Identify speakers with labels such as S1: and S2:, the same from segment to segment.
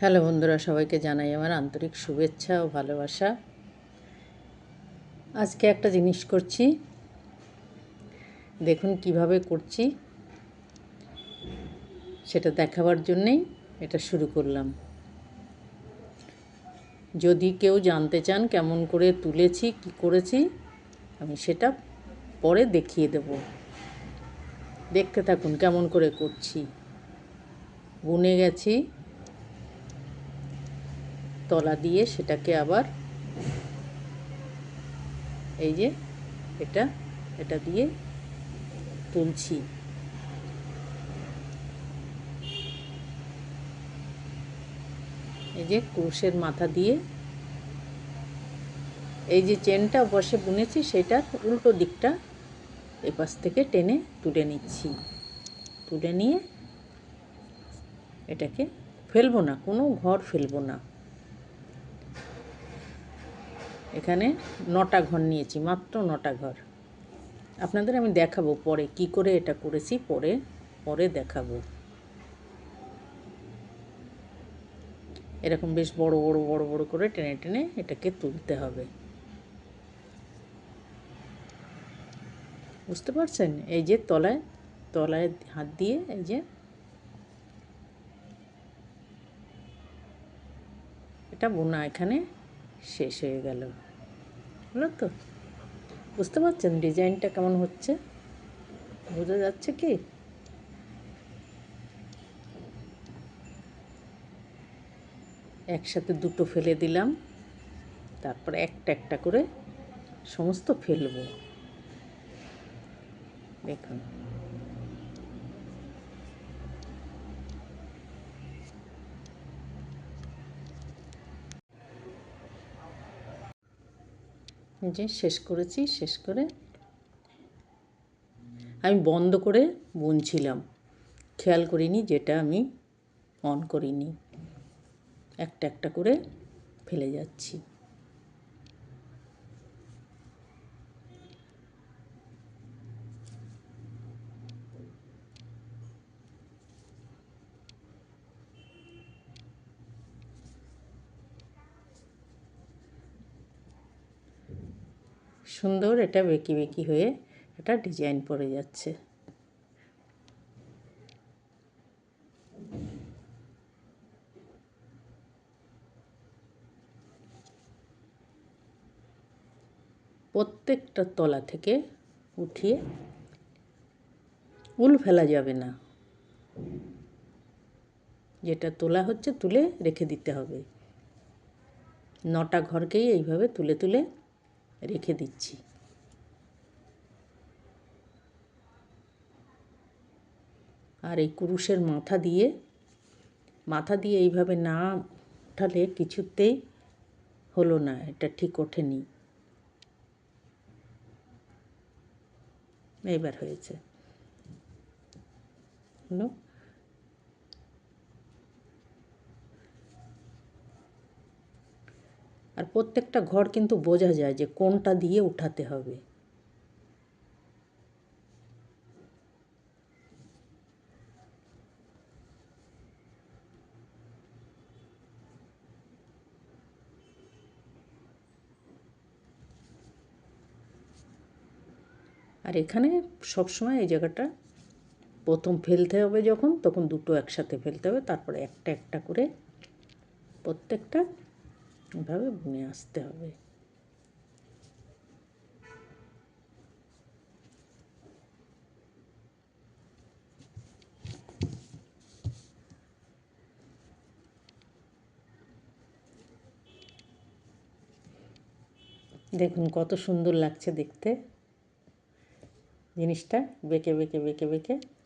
S1: Hello বন্ধুরা, সবাইকে জানাই আমার আন্তরিক শুভেচ্ছা ও ভালোবাসা। আজকে একটা জিনিস করছি। দেখুন কীভাবে করছি। সেটা দেখাবার জন্যেই এটা শুরু করলাম। যদি কেউ জানতে চান কেমন করে তুলেছি, কি করেছি, আমি সেটা পরে দেখিয়ে দেব। দেখতে থাকুন কেমন করে করছি। বুনে গেছি। তলা দিয়ে সেটাকে আবার এই যে এটা এটা দিয়ে তুলছি। এই যে ক্রুশের মাথা দিয়ে এই যে চেনটা বসে বুনেছি সেটার উল্টো দিকটা এপাশ থেকে টেনে তুলে নিচ্ছি। তুলে নিয়ে এটাকে ফেলব না, কোনো ঘর ফেলব না। এখানে নটা ঘর নিয়েছি, মাত্র নটা ঘর। আপনাদের আমি দেখাবো পরে কি করে এটা করেছি, পরে পরে দেখাবো। এরকম বেশ বড় বড় বড় বড় করে টেনে টেনে এটাকে তুলতে হবে। বুঝতে পারছেন? এই যে তলায় তলায় হাত দিয়ে এই যে এটা বোনা এখানে। শেষ হয়ে গেল। হলো তো? বুঝতে পারছেন ডিজাইনটা কেমন হচ্ছে? বোঝা যাচ্ছে কি? একসাথে দুটো ফেলে দিলাম, তারপরে একটা একটা করে সমস্ত ফেলব। দেখুন। যে শেষ করেছি, শেষ করে আমি বন্ধ করে বুনছিলাম। খেয়াল করিনি যেটা আমি অন করিনি। একটা একটা করে ফেলে যাচ্ছি। সুন্দর, এটা বেঁকি বেঁকি হয়ে এটা ডিজাইন পড়ে যাচ্ছে। প্রত্যেকটা তলা থেকে উঠিয়ে উল ফেলা যাবে না। যেটা তোলা হচ্ছে তুলে রেখে দিতে হবে। নটা ঘরকেই এইভাবে তুলে তুলে রেখে দিচ্ছি। আর এই কুরুশের মাথা দিয়ে মাথা দিয়ে এইভাবে না উঠালে কিছুতেই হলো না, এটা ঠিক ওঠেনি। এইবার হয়েছে। হলো? আর প্রত্যেকটা ঘর কিন্তু বোঝা যায় যে কোনটা দিয়ে উঠাতে হবে। আর এখানে সবসময় এই জায়গাটা প্রথম ফেলতে হবে যখন, তখন দুটো একসাথে ফেলতে হবে, তারপরে একটা একটা করে প্রত্যেকটা এভাবে বুনে আসতে হবে। দেখুন কত সুন্দর লাগছে দেখতে। জিনিসটা বেঁকে বেঁকে বেঁকে বেঁকে।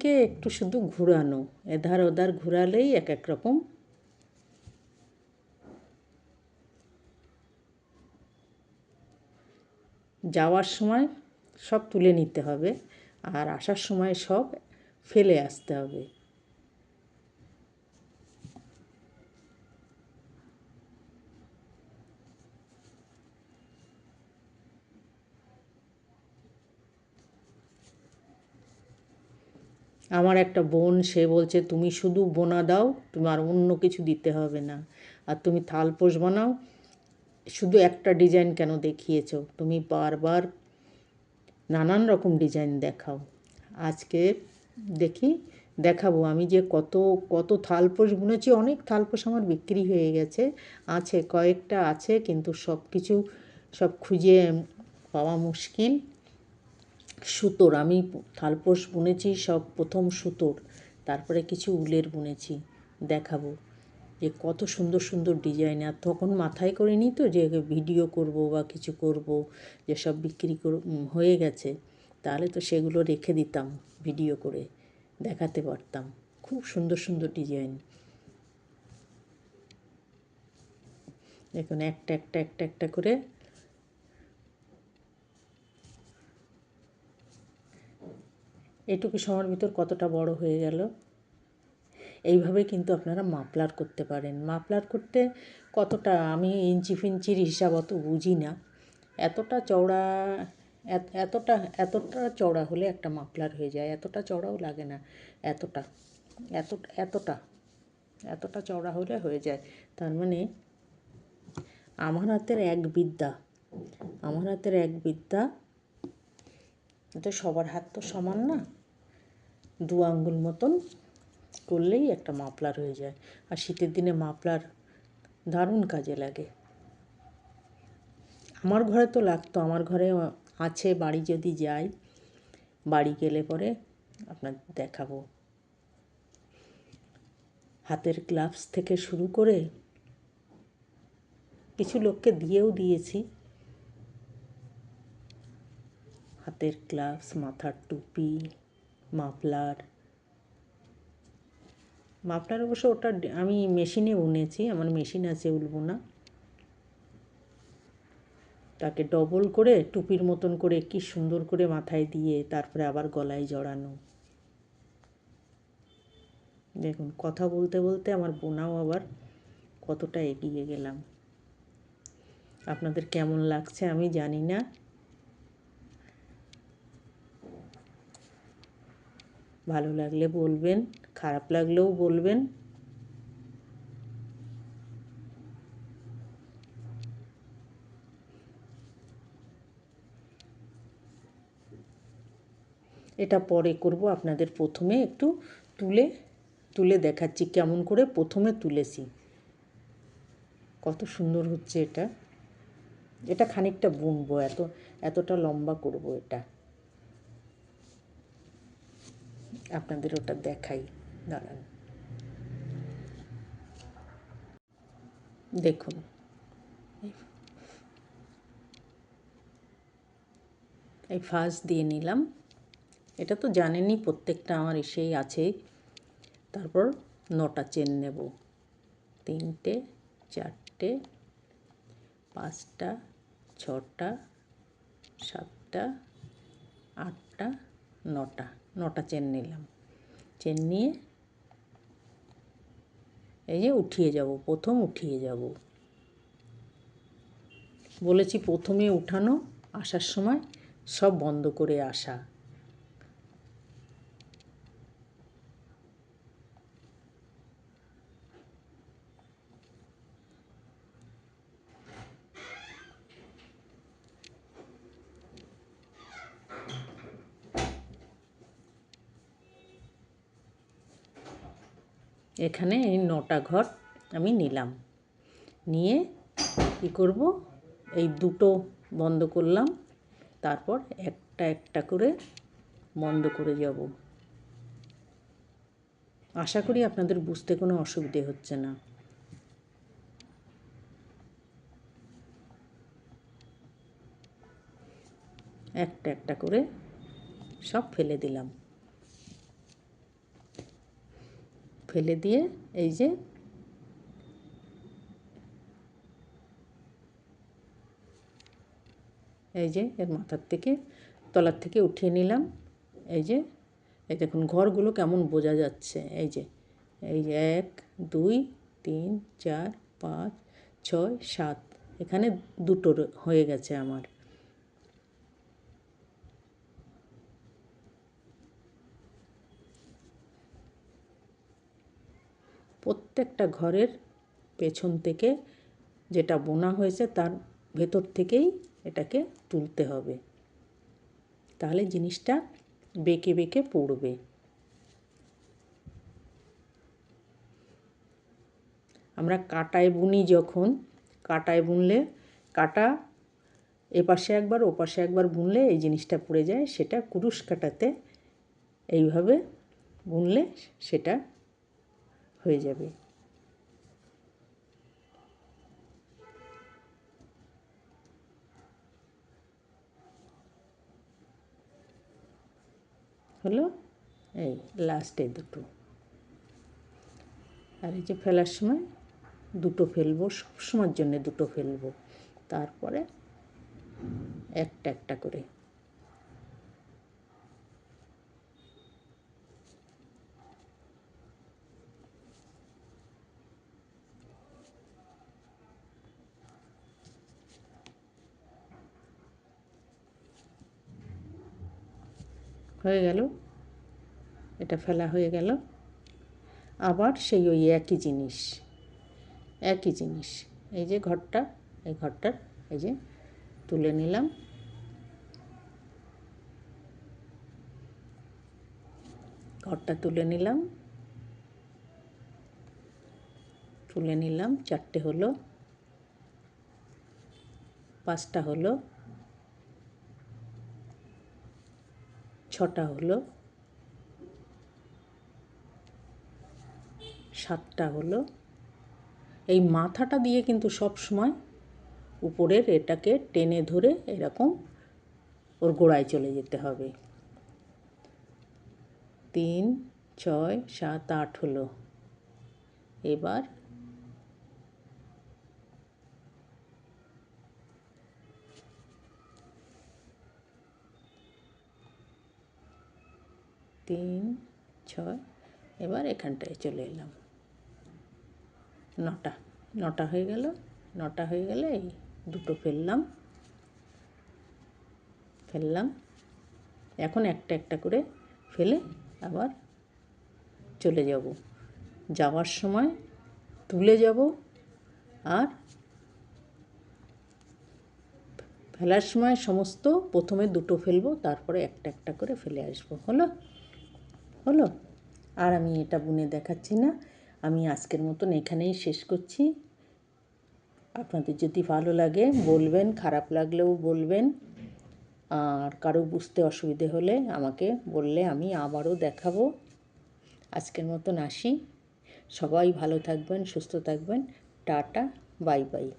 S1: উলকে একটু শুধু ঘুরানো, এধার ওধার ঘুরালেই এক এক রকম। যাওয়ার সময় সব তুলে নিতে হবে আর আসার সময় সব ফেলে আসতে হবে। আমার একটা বোন, সে বলছে, তুমি শুধু বোনা দাও তুমি আর অন্য কিছু দিতে হবে না। আর তুমি থালপোষ বানাও। শুধু একটা ডিজাইন কেন দেখিয়েছো? তুমি বারবার নানান রকম ডিজাইন দেখাও। আজকে দেখি, দেখাবো। আমি যে কত কত থালপোষ বুনেছি, অনেক থালপোষ আমার বিক্রি হয়ে গেছে। আছে, কয়েকটা আছে, কিন্তু সব কিছু সব খুঁজে পাওয়া মুশকিল। সুতোর, আমি থালপোষ বুনেছি, সব প্রথম সুতোর। তারপরে কিছু উলের বুনেছি, দেখাবো যে কত সুন্দর সুন্দর ডিজাইন। আর তখন মাথায় করে নিই তো যে ভিডিও করব বা কিছু করব, যে সব বিক্রি হয়ে গেছে, তাহলে তো সেগুলো রেখে দিতাম, ভিডিও করে দেখাতে পারতাম। খুব সুন্দর সুন্দর ডিজাইন। দেখুন, একটা একটা একটা একটা করে এটুকু সময়ের ভিতর কতটা বড় হয়ে গেল? এইভাবে কিন্তু আপনারা মাপলার করতে পারেন। মাপলার করতে কতটা, আমি ইঞ্চি ফিঞ্চির হিসাব অত বুঝি না। এতটা চওড়া এতটা এতটা চওড়া হলে একটা মাপলার হয়ে যায়। এতটা চওড়াও লাগে না। এতটা, এত, এতটা এতটা চওড়া হলে হয়ে যায়। তার মানে আমার হাতের এক বিদ্যা, আমার হাতের এক বিদ্যা তো সবার হাত তো সমান না। দু আঙ্গুল মতন করলেই একটা মাফলার হয়ে যায়। আর শীতের দিনে মাফলার দারুণ কাজে লাগে। আমার ঘরে তো লাগতো, আমার ঘরে আছে, বাড়ি যদি যাই, বাড়ি গেলে পরে আপনার দেখাবো। হাতের গ্লাভস থেকে শুরু করে কিছু লোককে দিয়েও দিয়েছি। হাতের গ্লাভস, মাথার টুপি মাফলার। মাফলার অবশ্য ওটা আমি মেশিনে বুনেছি, আমার মেশিন আছে উলবো না তাকে ডবল করে টুপির মতন করে কি সুন্দর করে মাথায় দিয়ে তারপরে আবার গলায় জড়ানো। দেখুন, কথা বলতে বলতে আমার বোনাও আবার কতটা এগিয়ে গেলাম। আপনাদের কেমন লাগছে আমি জানি না। ভালো লাগলে বলবেন, খারাপ লাগলেও বলবেন। এটা পরে করব, আপনাদের প্রথমে একটু তুলে তুলে দেখাচ্ছি কেমন করে প্রথমে তুলেছি। কত সুন্দর হচ্ছে এটা। এটা খানিকটা বুনবো, এত, এতটা লম্বা করব এটা। আপনাদের ওটা দেখাই। দাঁড়ান। দেখুন। এই ফার্স্ট দিয়ে নিলাম। এটা তো জানেনই প্রত্যেকটা আমার এসেই আছে। তারপর নটা চেন নেব। তিনটে, চারটে, পাঁচটা, ছটা, সাতটা, আটটা, নটা। নটা চেন নিলাম। চেন নিয়ে এই যে উঠিয়ে যাব, প্রথম উঠিয়ে যাব। বলেছি প্রথমে উঠানো, আসার সময় সব বন্ধ করে আসা। এখানে এই নটা ঘর আমি নিলাম। নিয়ে কী করব? এই দুটো বন্ধ করলাম। তারপর একটা একটা করে বন্ধ করে যাব। আশা করি আপনাদের বুঝতে কোনো অসুবিধে হচ্ছে না। একটা একটা করে সব ফেলে দিলাম। ফেলে দিয়ে এই যে এই যে এর মাথার থেকে, তলার থেকে উঠিয়ে নিলাম। এই যে, এই দেখুন ঘরগুলো কেমন বোঝা যাচ্ছে। এই যে এই যে এক, দুই, তিন, চার, পাঁচ, ছয়, সাত, এখানে দুটো হয়ে গেছে আমার। প্রত্যেকটা ঘরের পেছন থেকে যেটা বোনা হয়েছে তার ভেতর থেকেই এটাকে তুলতে হবে। তাহলে জিনিসটা বেঁকে বেঁকে পড়বে। আমরা কাটায় বুনি যখন, কাটায় বুনলে কাটা এপাশে একবার, ওপাশে একবার বুনলে এই জিনিসটা পড়ে যায়, সেটা কুরুশ কাটাতে এইভাবে বুনলে সেটা হয়ে যাবে। হলো? এই লাস্টে দুটো। আর এই যে ফেলার সময় দুটো ফেলব, সবসময়ের জন্য দুটো ফেলব। তারপরে একটা একটা করে। হয়ে গেল। এটা ফেলা হয়ে গেল। আবার সেই ওই একই জিনিস একই জিনিস। এই যে ঘরটা, এই ঘরটার এই যে তুলে নিলাম। ঘরটা তুলে নিলাম। তুলে নিলাম, চারটে হলো, পাঁচটা হলো ছটা হলো, সাতটা হলো। এই মাথাটা দিয়ে কিন্তু সব সময় উপরের এটাকে টেনে ধরে এরকম ওর গোড়ায় চলে যেতে হবে। তিন, ছয়, সাত, আট হলো। এবার তিন, ছয়, এবার এখানটায় চলে এলাম। নটা নটা হয়ে গেল, নটা হয়ে গেলে এই দুটো ফেললাম। ফেললাম, এখন একটা একটা করে ফেলে আবার চলে যাব। যাওয়ার সময় তুলে যাব আর ফেলার সময় সমস্ত প্রথমে দুটো ফেলব, তারপরে একটা একটা করে ফেলে আসব। হলো? হলো? আর আমি এটা বুনে দেখাচ্ছি না। আমি আজকের মতন এখানেই শেষ করছি। আপনাদের যদি ভালো লাগে বলবেন, খারাপ লাগলেও বলবেন। আর কারও বুঝতে অসুবিধে হলে আমাকে বললে আমি আবারও দেখাবো। আজকের মতন আসি। সবাই ভালো থাকবেন, সুস্থ থাকবেন। Tata, bye bye.